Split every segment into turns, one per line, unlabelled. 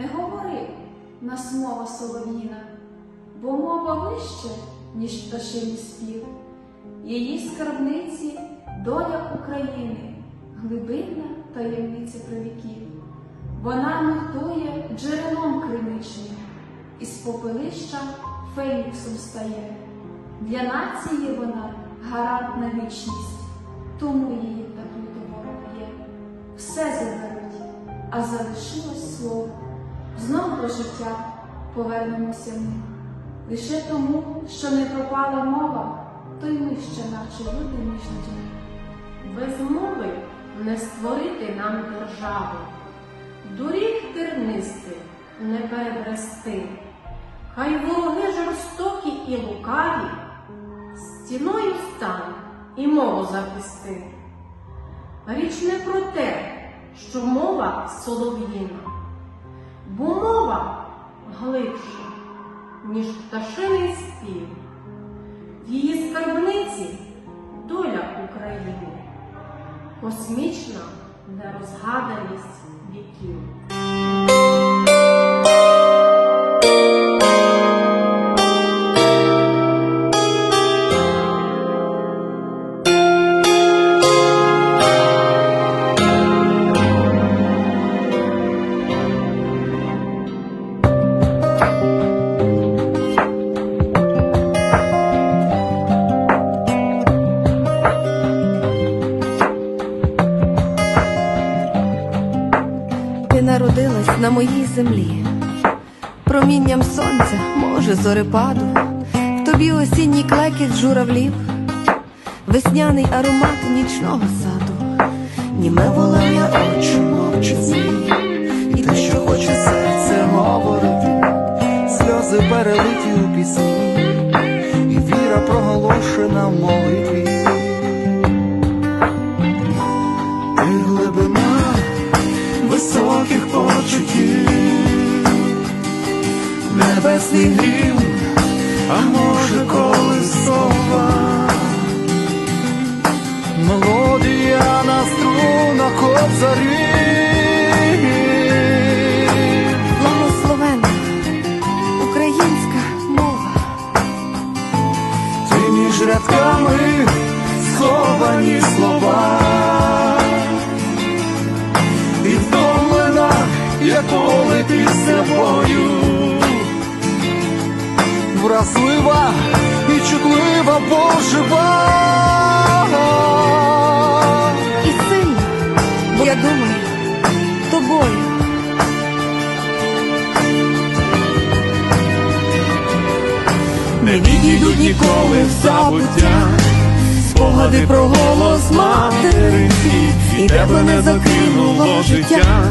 не говори, нас мова солов'їна, бо мова вище, ніж пташиний спів. Її скарбниці доля України, глибинна таємниця правіків. Вона нуртує джерелом криничним, із попелища феніксом стає. Для нації вона гарант на вічність, тому її так люто ворог є. Все заберуть, а залишилось слово. Знов до життя повернемося ми. Лише тому, що не пропала мова, то й ми ще наче люди між людьми.
Без мови не створити нам держави, доріг тернистих не перебрести. Хай вороги жорстокі і лукаві, стіною стань і мову захисти. Річ не про те, що мова солов'їна, бо мова глибша, ніж пташиний спів. В її скарбниці доля України, космічна нерозгаданість віків.
На моїй землі, промінням сонця, може, зорепаду, в тобі осінній клекіт журавлів, весняний аромат нічного саду, німе волення очі змій,
І те, що хоче серце говорити, сльози перелиті у пісні, і віра проголошена в небесний грім, а може колисова. Мелодія на струнах обзарів.
благословенна українська мова.
Ти між рядками жива.
І сильна, бо я думаю, тобою.
Не відійдуть ніколи в забуття, спогади про голос материнський, і тебе не закинуло життя.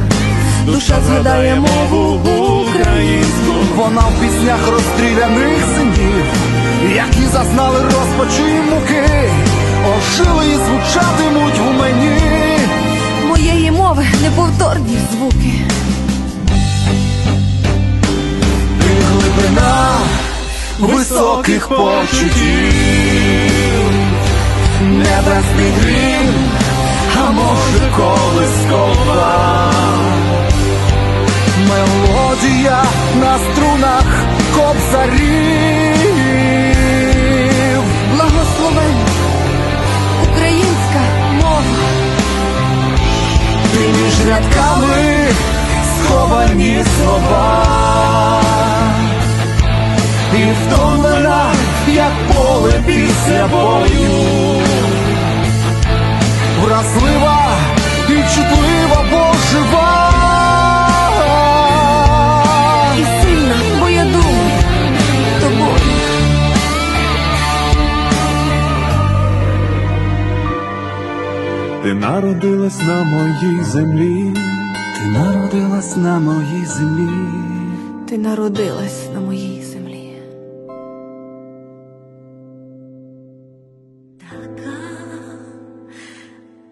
Душа згадає мову українську. Вона в піснях розстріляних синів, зазнали розпачі й муки, ожили і звучатимуть у мені.
Моєї мови неповторні звуки.
Ти глибина високих почуттів, небесний грім, а може колискова. Мелодія на струнах кобзарів, рядками сховані слова. І втомлена, як поле після бою, вразлива і чутлива, бо
Ти народилась на моїй землі,
Ти народилась на моїй землі.
Ти народилась на моїй землі.
Така,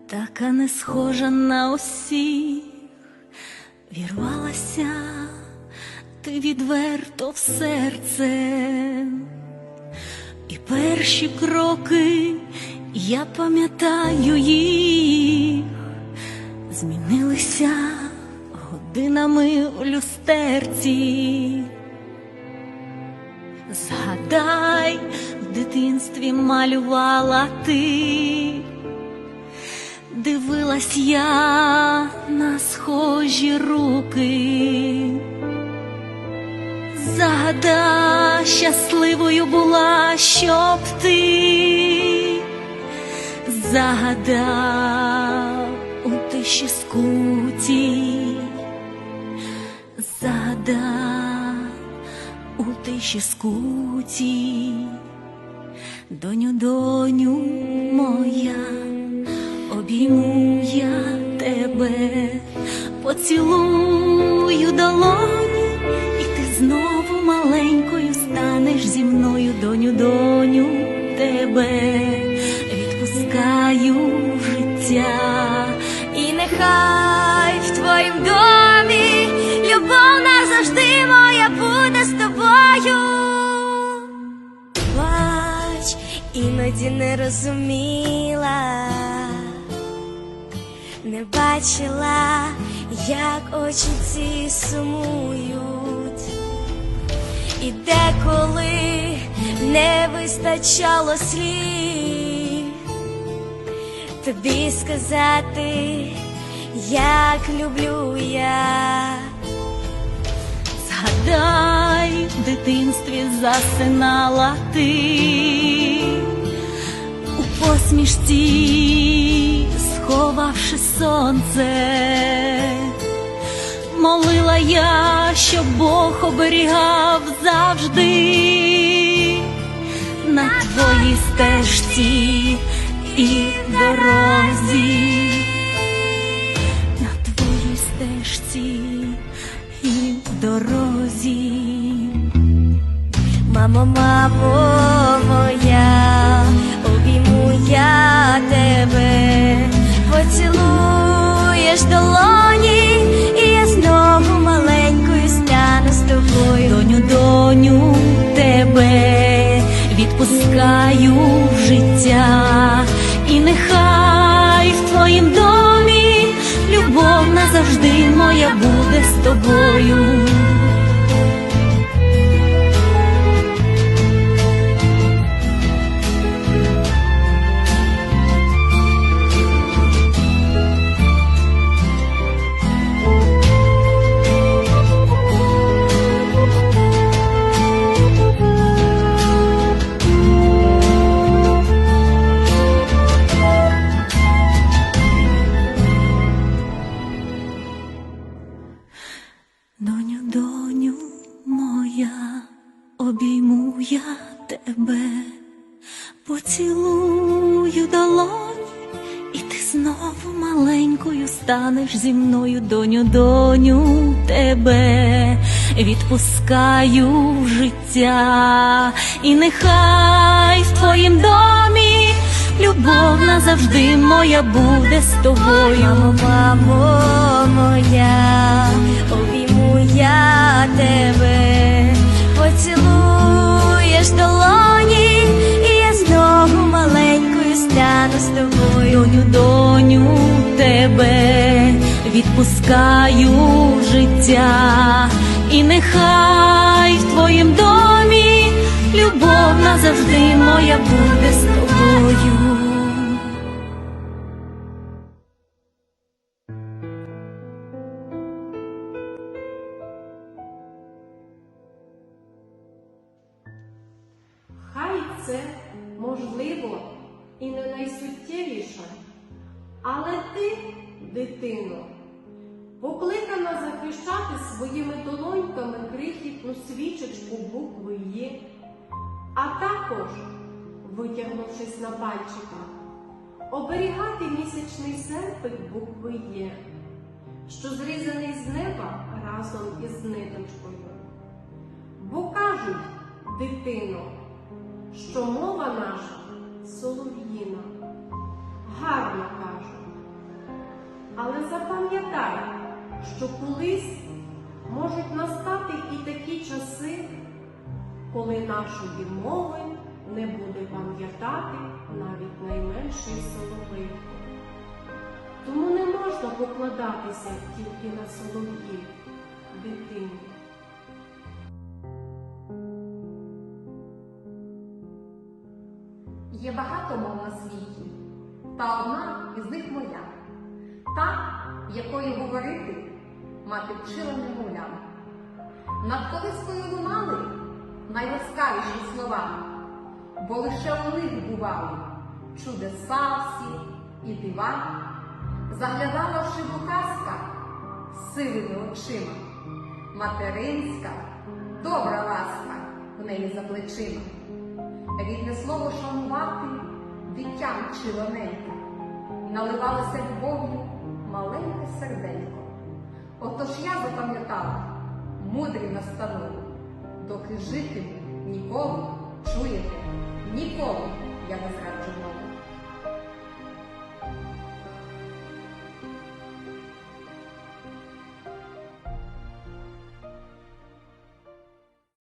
така не схожа на усіх, вірвалася ти відверто в серце, і перші кроки я пам'ятаю їх, змінилися годинами в люстерці. Згадай, в дитинстві малювала ти, дивилась я на схожі руки. Загадай, щасливою була, щоб ти загадав у тиші скуті, загадав у тиші скуті, доню, доню моя, обійму я тебе, поцілую долоні, і ти знову маленькою станеш зі мною, доню, доню тебе, в життя, і нехай в твоїм домі любов назавжди моя буде з тобою.
Плач, іноді не розуміла, не бачила, як очі ці сумують, і деколи не вистачало слів тобі сказати, як люблю я.
Згадай, в дитинстві засинала ти у посмішці, сховавши сонце, молила я, щоб Бог оберігав завжди на твоїй стежці і дорозі на твоїй стежці і дорозі.
Мамо, мамо моя, обійму я тебе, поцілуєш долоні, і я знову маленькою стану з тобою.
Доню, доню, тебе відпускаю в життя, нехай в твоїм домі любов назавжди моя буде з тобою. Станеш зі мною, доню, доню тебе, відпускаю в життя, і нехай в твоїм домі любов назавжди моя буде з тобою.
Мамо, мамо моя, обійму я тебе, поцілуєш долоні,
відпускаю життя, і нехай в твоїм домі любов назавжди моя буде з тобою.
Хай це можливо і не найсуттєвіше, але ти, дитино, покликана захищати своїми долоньками крихітну свічечку букви Є, а також, витягнувшись на пальчиках, оберігати місячний серпик букви Є, що зрізаний з неба разом із ниточкою. Бо кажуть, дитино, що мова наша солов'їна, що колись можуть настати і такі часи, коли нашої мови не буде пам'ятати навіть найменший соловейко. Тому не можна покладатися тільки на солов'їв, дитині.
Є багато мов на світі, та одна із них моя, та, якою говорити мати вчила немовлям. Над колискою лунали найласкавіші слова, бо лише у них бували чудеса всі і дива, заглядала в шибу казка сивими очима, материнська, добра ласка в неї за плечима. Рідне слово шанувати дитям вчила ненька, наливалося любов'ю маленьке запам'ятала мудрі настанови, доки жити ніколи, чуєте, ніколи я не зраджу мову.